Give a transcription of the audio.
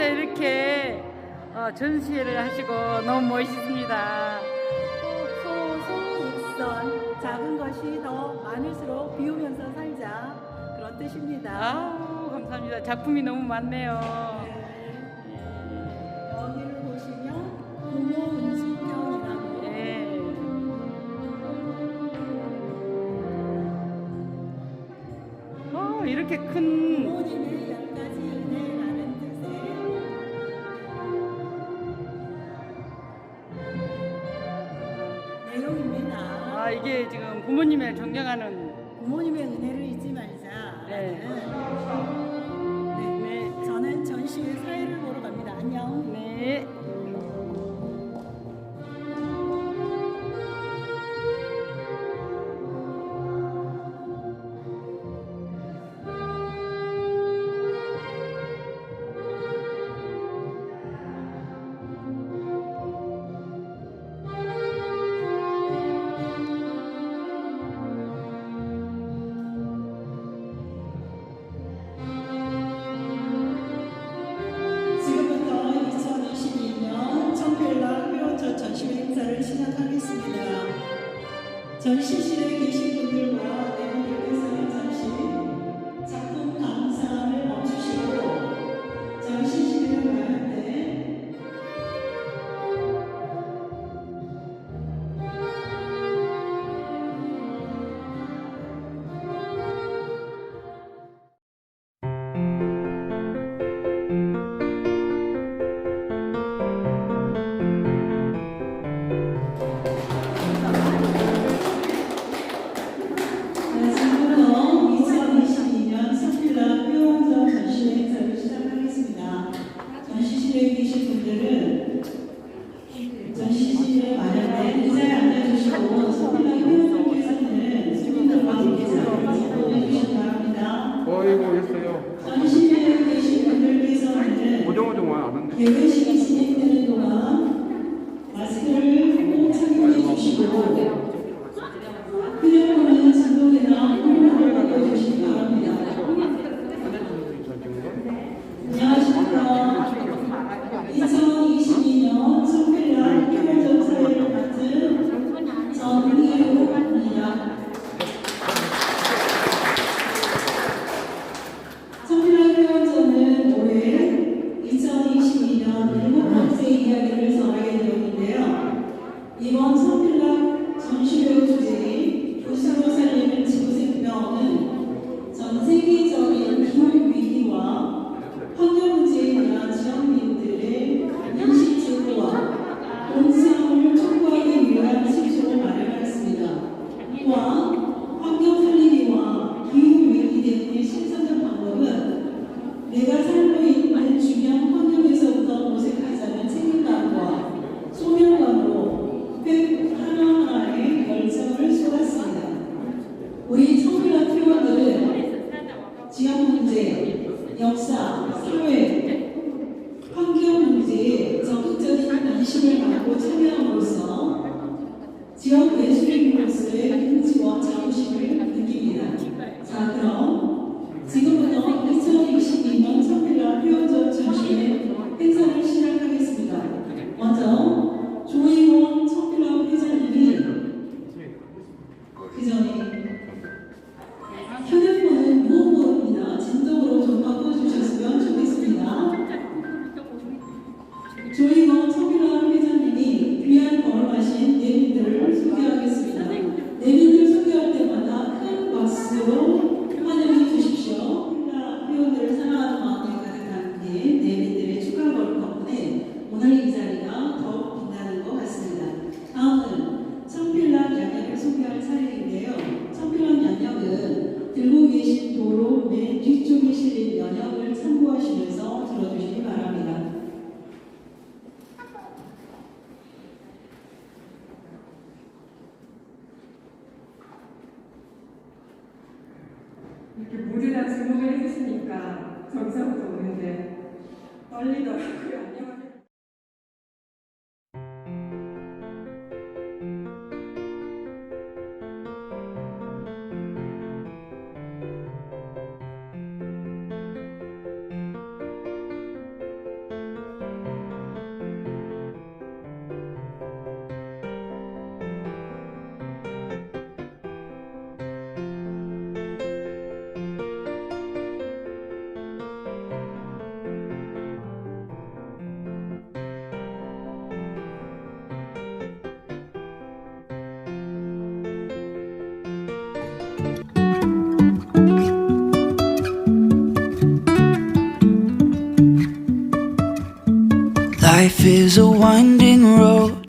앞에서 이렇게 어, 전시회를 하시고 너무 멋있습니다. 소소익선 작은 것이 더 많을수록 비우면서 살자 그런 뜻입니다. 아우 감사합니다. 작품이 너무 많네요. 네. 여기를 보시면 부모 음식편이라고 네. 어, 이렇게 큰 부모님의 이게 지금 부모님의 존경하는 부모님의 은혜를 잊지 말자. 네. 네. 시작하겠습니다. 전시실에 계신 분들과 네, cities 지역 예술인 것을 힘치고 자부심을 느낍니다. 자, 그럼. 모두 다 주목을 해주시니까 저기서부터 오는데 떨리더라고요. 안녕하세요. Life is a winding road.